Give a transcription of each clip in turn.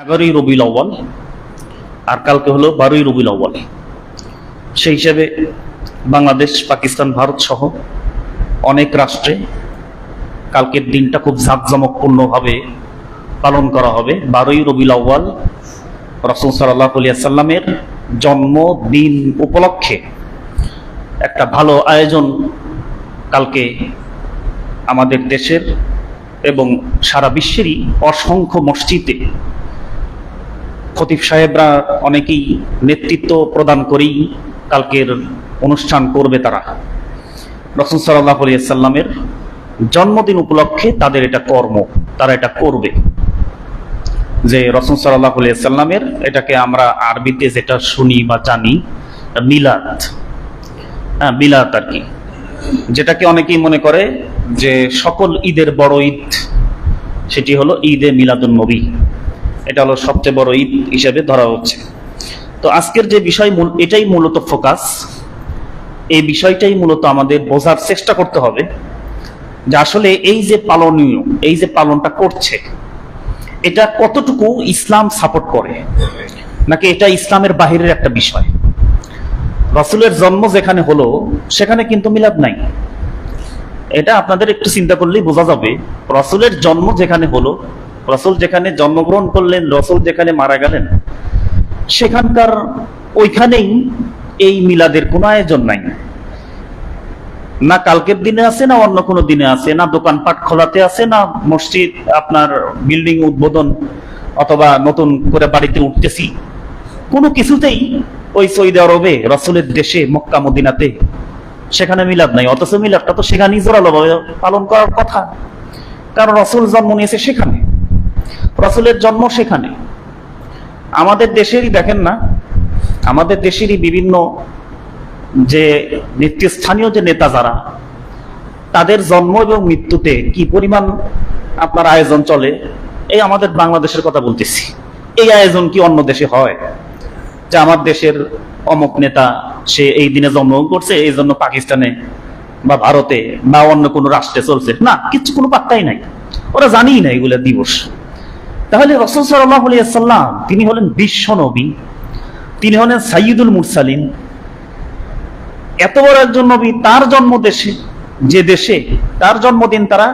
এগারোই রবিউল আউ্বাল আর কালকে হলো বারোই রবিউল আউ্বাল সেই হিসাবে বাংলাদেশ, পাকিস্তান, ভারত সহ অনেক রাষ্ট্রে কালকের দিনটা খুব জাঁকজমকপূর্ণভাবে পালন করা হবে। বারোই রবিউল আউ্বাল রসুল সাল্লাহ সাল্লামের জন্মদিন উপলক্ষে একটা ভালো আয়োজন কালকে আমাদের দেশের এবং সারা বিশ্বেরই অসংখ্য মসজিদে খতিব সাহেবরা অনেকেই নেতৃত্ব প্রদান করেই কালকের অনুষ্ঠান করবে তারা। রসুল সাল্লাহ সাল্লামের জন্মদিন উপলক্ষে তাদের এটা কর্ম, তারা এটা করবে। যে রসুল সাল্লাহ সাল্লামের এটাকে আমরা আরবিতে যেটা শুনি বা জানি, মিলাদ। হ্যাঁ মিলাদ আর কি। যেটাকে অনেকেই মনে করে যে সকল ঈদের বড় ঈদ, সেটি হলো ঈদে মিলাদুন নবী। এটা হলো সবচেয়ে বড় ঈদ হিসেবে ধরা হচ্ছে। তো আজকের যে বিষয় এটাই মূলত ফোকাস। এই বিষয়টাই মূলত আমাদের বোঝার চেষ্টা করতে হবে যে আসলে এই যে পালনীয়, এই যে পালনটা করছে, এটা কতটুকু ইসলাম সাপোর্ট করে? নাকি এটা ইসলামের বাহিরের একটা বিষয়? রসুলের জন্ম যেখানে হলো, সেখানে কিন্তু মিলাদ নাই। এটা আপনাদের একটু চিন্তা করলেই বোঝা যাবে, রসুলের জন্ম যেখানে হলো রসুল যেখানে জন্মগ্রহণ করলেন, রসুল যেখানে মারা গেলেন, সেখানকার ওইখানেই এই মিলাদের কোনো আয়োজন নাই। না কালকের দিনে আছে, না অন্য কোনো দিনে আছে, না দোকানপাট খোলাতে আছে, না মসজিদ, আপনার বিল্ডিং উদ্বোধন অথবা নতুন করে বাড়িতে উঠতেছি। কোনো কিছুতেই ওই সৌদি আরবে, রসুলের দেশে, মক্কা, মদিনাতে সেখানে মিলাদ নাই। অথচ মিলাদটা তো সেখানেই জোরালোভাবে পালন করার কথা। কারণ রসুল জন্ম নিয়েছে সেখানে। রসুলের জন্ম সেখানে। আমাদের দেশেরই দেখেন না, আমাদের দেশেরই বিভিন্ন যে নেতৃস্থানীয় যে নেতা যারা, তাদের জন্ম এবং মৃত্যুতে কি পরিমাণ আপনার আয়োজন চলে, এই আমাদের বাংলাদেশের কথা বলতেছি। এই আয়োজন কি অন্য দেশে হয়? যে আমার দেশের অমুক নেতা, সে এই দিনে জন্মগ্রহণ করছে, এই জন্য পাকিস্তানে বা ভারতে বা অন্য কোনো রাষ্ট্রে চলছে। না, কিছু কোনো পাত্তাই নাই। ওরা জানিই না এগুলো দিবস। তাহলে রসুল সাল্লাহ সাল্লাম তিনি হলেন বিশ্ব নবী, তিনি হলেন সাইয়দুল মুরসালিন। এত বড় একজন নবী তার জন্ম দেশে, যে দেশে তার জন্মদিন তারা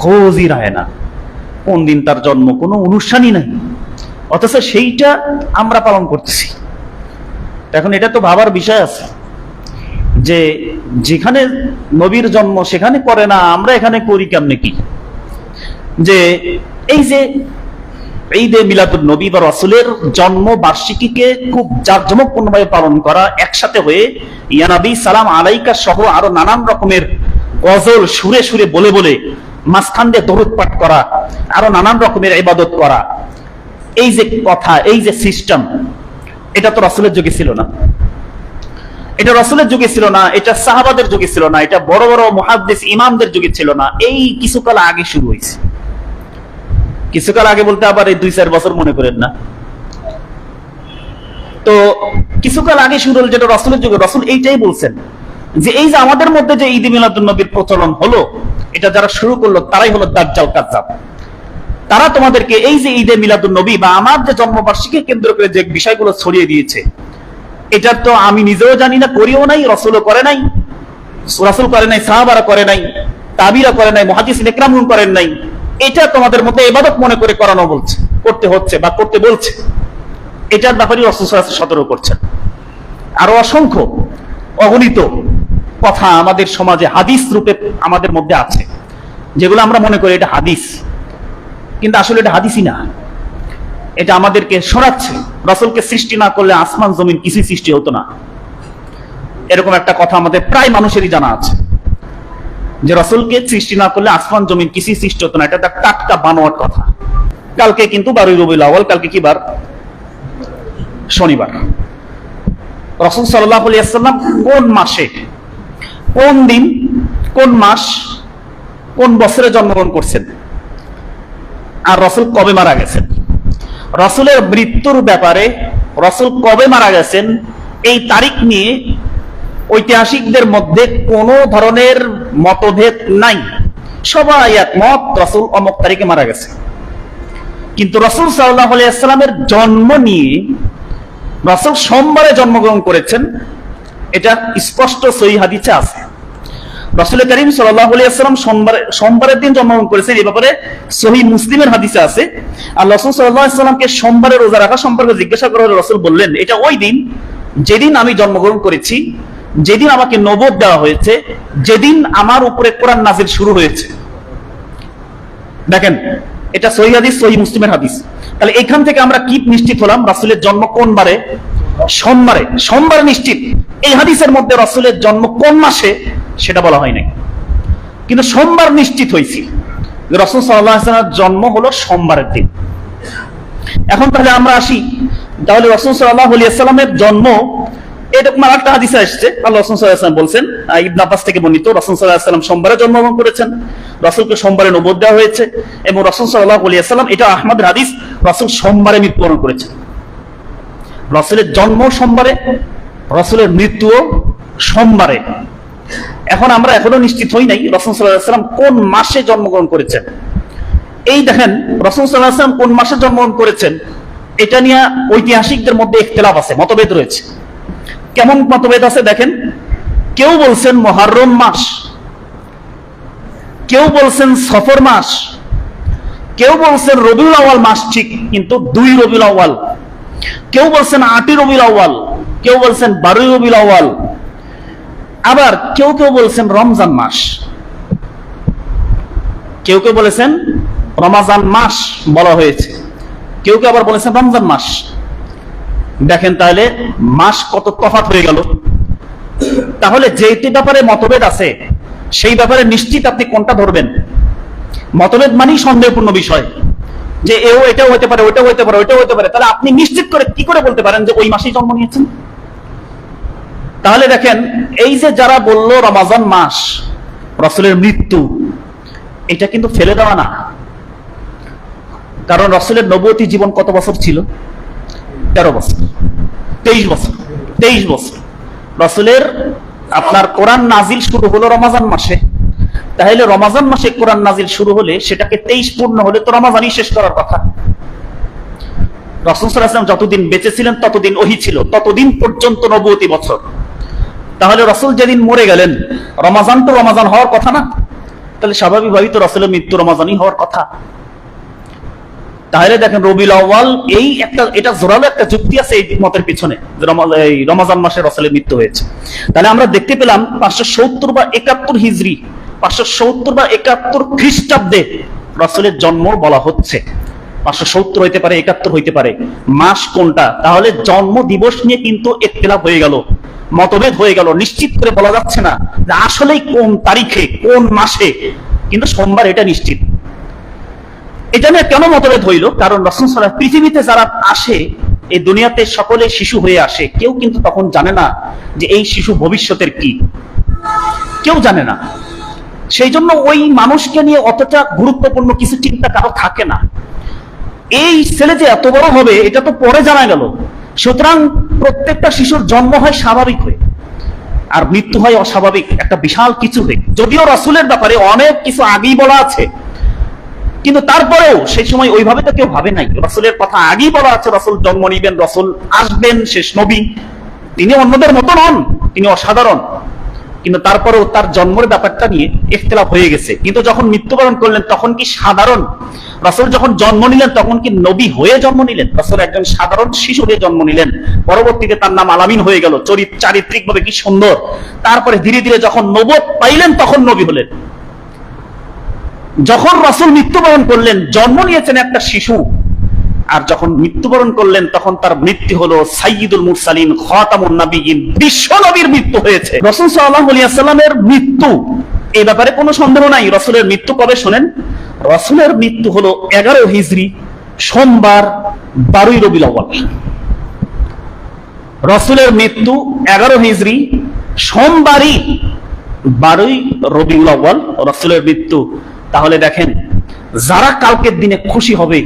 খোঁজই রায় না। কোন দিন তার জন্ম, কোনো অনুষ্ঠানই নাই। অথচ সেইটা আমরা পালন করতেছি। এখন এটা তো ভাবার বিষয় আছে। যে যেখানে নবীর জন্ম সেখানে করে না, আমরা এখানে করি কেমনে কি? যে এই যে যে মিলাদুল নবী বা রসুলের জন্ম বার্ষিকীকে খুব জাঁকজমকপূর্ণভাবে পালন করা একসাথে হয়ে ইয়ানাবি সালাম আলাইকা সহ আরও নানান রকমের গজল সুরে সুরে বলে বলে মাঝখান দিয়ে দরুদ পাঠ করা, আরও নানান রকমের ইবাদত করা। এই যে কথা, এই যে সিস্টেম এটা তো রসুলের যুগে ছিল না। এটা রসুলের যুগে ছিল না, এটা সাহাবাদের যুগে ছিল না, এটা বড় বড় মহাদ্দেশ ইমামদের যুগে ছিল না। এই কিছুকাল আগে শুরু হয়েছে। কিছুকাল আগে বলতে আবার এই দুই চার বছর মনে করেন না। তো কিছুকাল আগে শুরু হল যেটা রসুলের যুগে, রসুল এইটাই বলছেন যে এই যে আমাদের মধ্যে যে ঈদ মিলাদুল নবীর প্রচলন হলো, এটা যারা শুরু করল তারাই হলো দাজ্জাল কাজ্জাব। তারা তোমাদেরকে এই যে ঈদে মিলাদুল নবী বা আমার যে জন্মবার্ষিকী কেন্দ্র করে যে বিষয়গুলো ছড়িয়ে দিয়েছে, এটা তো আমি নিজেও জানি না, করিও নাই, রসুলও করে নাই, রসুল করে নাই, সাহাবারা করে নাই, তাবিরা করে নাই মহাদিস ইকরামুন করেন নাই। এটা তোমাদের মধ্যে এবাদত মনে করে করানো বলছে, করতে হচ্ছে বা করতে বলছে। এটার ব্যাপারে রসুল সতর্ক করছেন। আরও অসংখ্য অগণিত কথা আমাদের সমাজে হাদিস রূপে আমাদের মধ্যে আছে, যেগুলো আমরা মনে করি এটা হাদিস। কিন্তু আসলে এটা হাদিসই না। এটা আমাদেরকে সরাচ্ছে। রসুলকে সৃষ্টি না করলে আসমান, জমিন কিছুই সৃষ্টি হতো না। এরকম একটা কথা আমাদের প্রায় মানুষেরই জানা আছে। যে রসুলকে সৃষ্টি না করলে আসমান জমিন কিছুই সৃষ্টি হতো না। এটা একটা টাটকা বানোয়াট কথা। কালকে কিন্তু বারোই রবিউল আওয়াল কালকে কি বার? শনিবার। রসুল সাল্লাহ আলিয়াল্লাম কোন মাসে, কোন দিন, কোন মাস, কোন বছরে জন্মগ্রহণ করছেন? আর রসুল কবে মারা গেছেন? রসুলের মৃত্যুর ব্যাপারে রসুল কবে মারা গেছেন? এই তারিখ নিয়ে ঐতিহাসিকদের মধ্যে কোনো ধরনের মতভেদ নাই। সবাই একমত, রসুল অমক তারিখে মারা গেছে। কিন্তু রসুল সাল্লাহ আলিয়াল্লামের জন্ম নিয়ে রসুল সোমবারে জন্মগ্রহণ করেছেন, এটা স্পষ্ট সহি হাদিসে আছে। রসুল করিম সোমবার, সোমবারের দিন জন্মগ্রহণ করেছেন এই ব্যাপারে সহি মুসলিমের হাদিসে আছে। আর রসুল সাল্লাহামকে সোমবারে রোজা রাখা সম্পর্কে জিজ্ঞাসা করা রসুল বললেন, এটা ওই দিন যেদিন আমি জন্মগ্রহণ করেছি যেদিন আমাকে নবদ দেওয়া হয়েছে, যেদিন আমার উপরে কোরআন নাজির শুরু হয়েছে। দেখেন, এটা সহি হাদিস, সহি মুসলিমের হাদিস। তাহলে এখান থেকে আমরা কি নিশ্চিত হলাম? রাসুলের জন্ম কোন বারে? সোমবারে। সোমবারে নিশ্চিত। এই হাদিসের মধ্যে রাসুলের জন্ম কোন মাসে? সেটা বলা হয় নাই। কিন্তু সোমবার নিশ্চিত হয়েছি। রসুল সাল্লাহ জন্ম হলো সোমবারের দিন। এখন তাহলে আমরা আসি। তাহলে রসুল সাল্লাহ আলিয়াল্লামের জন্ম এরকম আর একটা আসছে। আল্লাহ রসুল সাল্লাহাম বলছেন ইবনে আব্বাস থেকে বর্ণিত, রসুল সাল্লাহাম সোমবারে জন্মগ্রহণ করেছেন। রসুলকে সোমবারে নবদ দেওয়া হয়েছে এবং রসুল সাল্লাহ এটা আহমদের হাদিস, রসুল সোমবারে মৃত্যুবরণ করেছেন। রসুলের জন্ম সোমবারে, রসুলের মৃত্যুও সোমবারে। এখন আমরা এখনও নিশ্চিত হই নাই রসুল সাল্লাহাম কোন মাসে জন্মগ্রহণ করেছেন। এই দেখেন, রসুল সাল্লাহাম কোন মাসে জন্মগ্রহণ করেছেন, এটা নিয়ে ঐতিহাসিকদের মধ্যে ইখতলাফ আছে, মতভেদ রয়েছে। কেমন মতভেদ আছে দেখেন? কেউ বলছেন মহারম মাস, কেউ বলছেন সফর মাস, কেউ বলছেন রবিউল আওয়াল মাস ঠিক, কিন্তু দুই রবিউল আওয়াল কেউ বলছেন আটই রবিউল আওয়াল কেউ বলছেন বারোই রবিউল আওয়াল আবার কেউ কেউ বলছেন রমজান মাস। কেউ কেউ বলেছেন রমাজান মাস বলা হয়েছে। কেউ কেউ আবার বলেছেন রমজান মাস। দেখেন তাহলে মাস কত তফাৎ হয়ে গেল। তাহলে যেটি ব্যাপারে মতভেদ আছে, সেই ব্যাপারে নিশ্চিত আপনি কোনটা ধরবেন? মতভেদ মানেই সন্দেহপূর্ণ বিষয়। যে এও এটাও হতে পারে, ওইটাও হতে পারে, ওইটাও হতে পারে। তাহলে আপনি নিশ্চিত করে কি করে বলতে পারেন যে ওই মাসেই জন্ম নিয়েছেন? তাহলে দেখেন, এই যে যারা বলল রমাজান মাস, রসুলের মৃত্যু, এটা কিন্তু ফেলে দেওয়া না। কারণ রসুলের নবতী জীবন কত বছর ছিল? তেরো বছর, তেইশ বছর তেইশ বছর। রসুলের আপনার কোরআন নাজিল শুরু হলো রমাজান মাসে। তাহলে রমাজান মাসে কোরআন নাজিল শুরু হলে সেটাকে তেইশ পূর্ণ হলে তো রমাজানই শেষ করার কথা। যতদিন ততদিন ওহি ছিল, ততদিন পর্যন্ত বছর। তাহলে রসুল যেদিন মরে গেলেন, রমাজান তো রমাজান হওয়ার কথা না? তাহলে স্বাভাবিকভাবেই তো রসুলের মৃত্যু রমাজানই হওয়ার কথা। তাহলে দেখেন আউয়াল এই একটা, এটা জোরালো একটা যুক্তি আছে এই মতের পিছনে এই রমাজান মাসে রসুলের মৃত্যু হয়েছে। তাহলে আমরা দেখতে পেলাম পাঁচশো সত্তর বা একাত্তর হিজড়ি পাঁচশো সত্তর বা একাত্তর খ্রিস্টাব্দে রসুলের জন্ম বলা হচ্ছে। পাঁচশো সত্তর হইতে পারে, একাত্তর হইতে পারে। মাস কোনটা? তাহলে জন্ম দিবস নিয়ে কিন্তু একতলাপ হয়ে গেল, মতভেদ হয়ে গেল, নিশ্চিত করে বলা যাচ্ছে না যে আসলেই কোন তারিখে, কোন মাসে, কিন্তু সোমবার এটা নিশ্চিত। এটা নিয়ে কেন মতভেদ হইল? কারণ রসুল সাল্লাহ পৃথিবীতে যারা আসে, এই দুনিয়াতে সকলে শিশু হয়ে আসে। কেউ কিন্তু তখন জানে না যে এই শিশু ভবিষ্যতের কি। কেউ জানে না। সেই জন্য ওই মানুষকে নিয়ে অতটা গুরুত্বপূর্ণ কিছু চিন্তা কারও থাকে না। এই ছেলে যে এত বড় হবে, এটা তো পরে জানা গেল। সুতরাং প্রত্যেকটা শিশুর জন্ম হয় স্বাভাবিক হয়ে। আর মৃত্যু হয় অস্বাভাবিক, একটা বিশাল কিছু হয়ে। যদিও রসুলের ব্যাপারে অনেক কিছু আগেই বলা আছে। কিন্তু তারপরেও সেই সময় ওইভাবে তো কেউ ভাবে নাই। রসুলের কথা আগেই বলা আছে, রসুল জন্ম নিবেন, রসুল আসবেন, শেষ নবী। তিনি অন্যদের মতো নন, তিনি অসাধারণ। কিন্তু তারপরেও তার জন্মের ব্যাপারটা নিয়ে ইখতলাফ হয়ে গেছে। কিন্তু যখন মৃত্যুবরণ করলেন, তখন কি সাধারণ? রসুল যখন জন্ম নিলেন, তখন কি নবী হয়ে জন্ম নিলেন? রসুল একজন সাধারণ শিশু হয়ে জন্ম নিলেন। পরবর্তীতে তার নাম আলামিন হয়ে গেল। চরিত চারিত্রিক ভাবে কি সুন্দর। তারপরে ধীরে ধীরে যখন নবদ পাইলেন, তখন নবী হলেন। যখন রসুল মৃত্যুবরণ করলেন, জন্ম নিয়েছেন একটা শিশু। আর যখন মৃত্যুবরণ করলেন, তখন তার মৃত্যু হলো সাইয়দুল মুরসালিন, খতামুন নবীন বিশ্ব নবীর মৃত্যু হয়েছে। রসুল আলিয়াল্লামের মৃত্যু। এই ব্যাপারে কোনো সন্দেহ নাই, রসুলের মৃত্যু কবে শোনেন? রসুলের মৃত্যু হলো এগারো হিজড়ি সোমবার, বারোই আউয়াল। রসুলের মৃত্যু এগারো হিজড়ি সোমবারই, বারোই রবিউল রসুলের মৃত্যু তাহলে দেখেন, যারা কালকের দিনে খুশি হবে,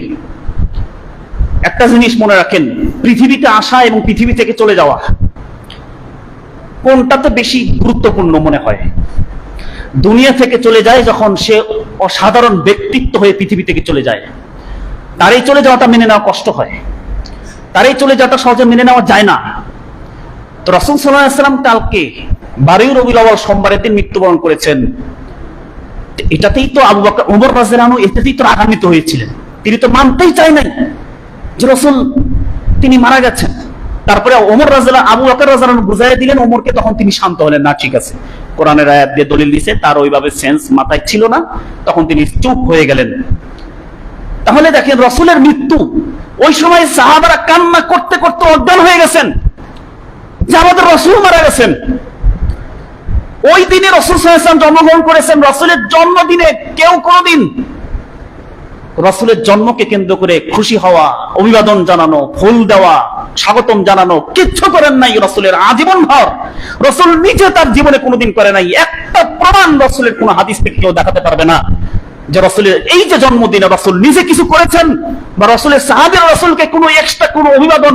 একটা জিনিস মনে রাখেন, পৃথিবীতে আসা এবং পৃথিবী থেকে চলে যাওয়া, কোনটাতে বেশি গুরুত্বপূর্ণ মনে হয়? দুনিয়া থেকে চলে যায় যখন সে অসাধারণ ব্যক্তিত্ব হয়ে পৃথিবী থেকে চলে যায়। তার এই চলে যাওয়াটা মেনে নেওয়া কষ্ট হয়। তার এই চলে যাওয়াটা সহজে মেনে নেওয়া যায় না। তো রসুল সাল্লাম কালকে রবিউল আওয়াল সোমবারের দিন মৃত্যুবরণ করেছেন। এটাতেই তো আবু বকর, ওমর রাজরানু এটাতেই তো রাগান্বিত হয়েছিলেন। তিনি তো মানতেই চাই নাই যে রসুল, তিনি মারা গেছেন। তারপরে ওমর রাজা আবু বকর রাজরানু বুঝাই দিলেন, ওমরকে তখন তিনি শান্ত হলেন, না, ঠিক আছে। কোরআনের আয়াত দিয়ে দলিল দিছে, তার ওইভাবে সেন্স মাথায় ছিল না। তখন তিনি চুপ হয়ে গেলেন। তাহলে দেখেন, রসুলের মৃত্যু, ওই সময় সাহাবারা কান্না করতে করতে অজ্ঞান হয়ে গেছেন। যে আমাদের রসুল মারা গেছেন। ওই দিনে রসুল সাল্লাম জন্মগ্রহণ করেছেন। রসুলের জন্মদিনে কেউ কোনদিন রসুলের জন্মকে কেন্দ্র করে খুশি হওয়া, অভিবাদন জানানো, ফুল দেওয়া, স্বাগতম জানানো কিচ্ছু করেন নাই রসুলের আজীবন ভর। রসুল নিজে তার জীবনে কোনোদিন করে নাই। একটা প্রমাণ রসুলের কোন হাদিস থেকে কেউ দেখাতে পারবে না। যে রসুলের এই যে জন্মদিনে রসুল নিজে কিছু করেছেন বা রসুলের সাহাবের রসুলকে কোনো এক্সট্রা কোনো অভিবাদন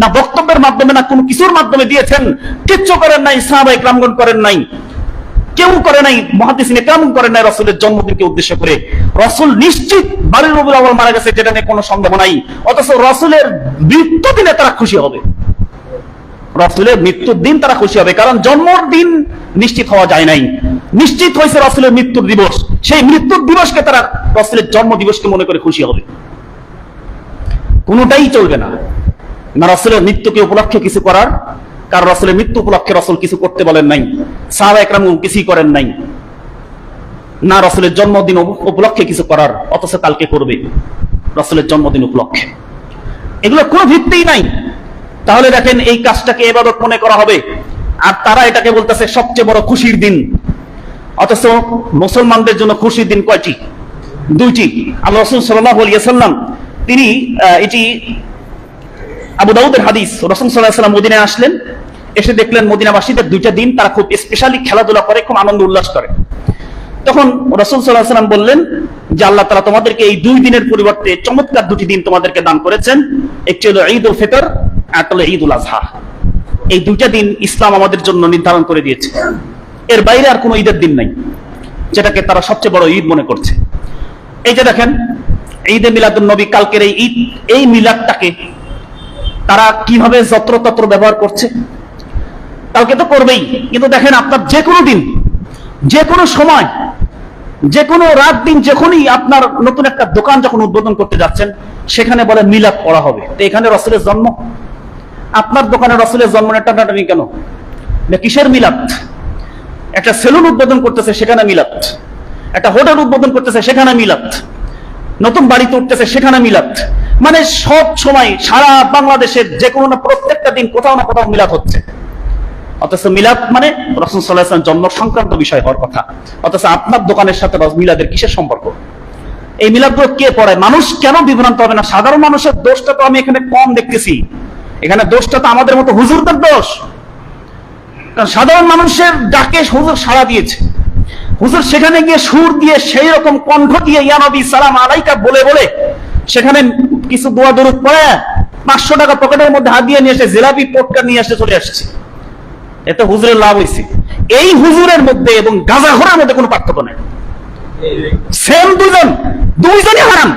না বক্তব্যের মাধ্যমে না কোনো কিছুর মাধ্যমে দিয়েছেন, কিচ্ছু করেন নাই সাহাবা ইকরামগণ করেন নাই। কেউ করে নাই, মহাদিসিনে কেমন করেন নাই রসুলের জন্মদিনকে উদ্দেশ্য করে? রসুল নিশ্চিত বাড়ির রবিউল আউয়াল মারা গেছে, যেটা নিয়ে কোনো সন্দেহ নাই। অথচ রসুলের মৃত্যু দিনে তারা খুশি হবে। রসুলের মৃত্যুর দিন তারা খুশি হবে, কারণ জন্মর দিন নিশ্চিত হওয়া যায় নাই। নিশ্চিত হয়েছে রসুলের মৃত্যুর দিবস। সেই মৃত্যুর দিবসকে তারা রসুলের জন্ম দিবসকে মনে করে খুশি হবে। কোনোটাই চলবে না। না রসুলের মৃত্যুকে উপলক্ষে কিছু করার কারণ রসুলের মৃত্যু উপলক্ষে রসুল কিছু করতে বলেন নাই। সাহাবা একরাম কিছুই করেন নাই। না রসুলের জন্মদিন উপলক্ষে কিছু করার, অথচ কালকে করবে রসুলের জন্মদিন উপলক্ষে। এগুলো কোনো ভিত্তিই নাই। তাহলে দেখেন এই কাজটাকে এবাদত মনে করা হবে। আর তারা এটাকে বলতেছে সবচেয়ে বড় খুশির দিন। অথচ মুসলমানদের জন্য খুশির দিন কয়টি? দুইটি। আল্লাহ রসুল সাল্লাহ সাল্লাম তিনি এটি আবু দাউদের হাদিস, রসুল সাল্লাহ সাল্লাম মদিনায় আসলেন, এসে দেখলেন মদিনাবাসীদের দুইটা দিন তারা খুব স্পেশালি খেলাধুলা করে, খুব আনন্দ উল্লাস করে। তখন রসুল সাল্লাহ সাল্লাম বললেন যে আল্লাহ তারা তোমাদেরকে এই দুই দিনের পরিবর্তে চমৎকার দুটি দিন তোমাদেরকে দান করেছেন। একটি হলো ঈদ উল ফিতর, আর হলো ঈদ উল আজহা এই দুইটা দিন ইসলাম আমাদের জন্য নির্ধারণ করে দিয়েছে। এর বাইরে আর কোনো ঈদের দিন নাই, যেটাকে তারা সবচেয়ে বড় ঈদ মনে করছে। এই যে দেখেন, ঈদে মিলাদুল নবী, কালকের এই ঈদ, এই মিলাদটাকে তারা কীভাবে যত্রতত্র ব্যবহার করছে? কালকে তো করবেই। কিন্তু দেখেন, আপনার যে কোনো দিন যে কোনো সময় যে কোনো রাত দিন, যখনই আপনার নতুন একটা দোকান যখন উদ্বোধন করতে যাচ্ছেন, সেখানে বলে মিলাদ পড়া হবে। তো এখানে রসুলের জন্ম? আপনার দোকানে রসুলের জন্ম টানাটানি কেন? কিসের মিলাদ? একটা সেলুন উদ্বোধন করতেছে, সেখানে মিলাদ। একটা হোটেল উদ্বোধন করতেছে, সেখানে মিলাদ। নতুন বাড়িতে উঠতেছে, সেখানে মিলাদ। মানে সব সময় সারা বাংলাদেশের যে কোনো না প্রত্যেকটা দিন কোথাও না কোথাও মিলাদ হচ্ছে। অথচ মিলাদ মানে রসুল সাল্লাহ জন্ম সংক্রান্ত বিষয় হওয়ার কথা। অথচ আপনার দোকানের সাথে মিলাদের কিসের সম্পর্ক? এই মিলাদগুলো কে পড়ায়? মানুষ কেন বিভ্রান্ত হবে না? সাধারণ মানুষের দোষটা তো আমি এখানে কম দেখতেছি। এখানে দোষটা তো আমাদের মতো হুজুরদের দোষ। কারণ সাধারণ মানুষের ডাকে হুজুর সাড়া দিয়েছে। হুজুর সেখানে গিয়ে সুর দিয়ে সেই রকম কণ্ঠ দিয়ে ইয়ানবী সালাম আলাইকা, বলে বলে, সেখানে কিছু দোয়া দরুদ পড়ে, পাঁচশো টাকা পকেটের মধ্যে হাত দিয়ে নিয়ে এসে জিলাপি, পটকা নিয়ে এসে চলে আসছে। এতে হুজুরের লাভ হয়েছে এই হুজুরের মধ্যে এবং গাজাঘরের মধ্যে কোনো পার্থক্য নেই। সেম দুজন দুইজনই হারাম।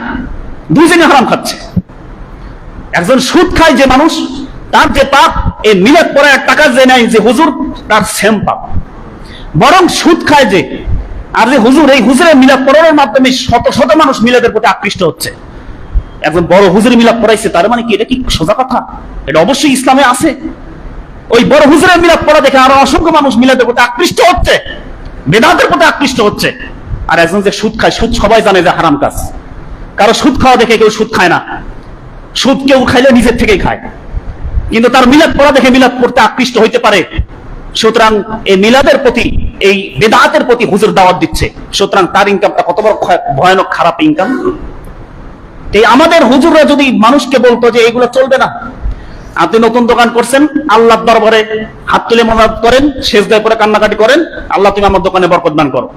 দুইজনই হারাম খাচ্ছে। একজন সুদ খায় যে মানুষ, তার যে পাপ এই মিলাদ পড়ার টাকা যে নেয় যে হুজুর, তার সেম পাপ। বরং সুদ খায় যে, আর যে হুজুর, এই হুজুরের মিলাদ পড়ানোর মাধ্যমে শত শত মানুষ মিলাদের প্রতি আকৃষ্ট হচ্ছে। একজন বড় হুজুর মিলাদ পড়াইছে, তার মানে কি এটা কি সোজা কথা? এটা অবশ্যই ইসলামে আছে। ওই বড় হুজুরের মিলাদ পড়া দেখে আরও অসংখ্য মানুষ মিলাদের প্রতি আকৃষ্ট হচ্ছে, বেদাতের প্রতি আকৃষ্ট হচ্ছে। আর একজন যে সুদ খায়, সুদ সবাই জানে যে হারাম কাজ। কারও সুদ খাওয়া দেখে কেউ সুদ খায় না। সুদ কেউ খাইলে নিজের থেকেই খায়। কিন্তু তার মিলাদ পড়া দেখে মিলাদ পড়তে আকৃষ্ট হইতে পারে। সুতরাং এই মিলাদের প্রতি, এই বেদাতের প্রতি হুজুর দাওয়াত দিচ্ছে। সুতরাং তার ইনকামটা কত বড় ভয়ানক খারাপ ইনকাম এই আমাদের হুজুররা যদি মানুষকে বলতো যে এগুলো চলবে না, আপনি নতুন দোকান করছেন আল্লাহ দরবারে হাত তুলে মনাদ করেন শেষ পরে কান্নাকাটি করেন, আল্লাহ তুমি আমার দোকানে বরকত দান করো।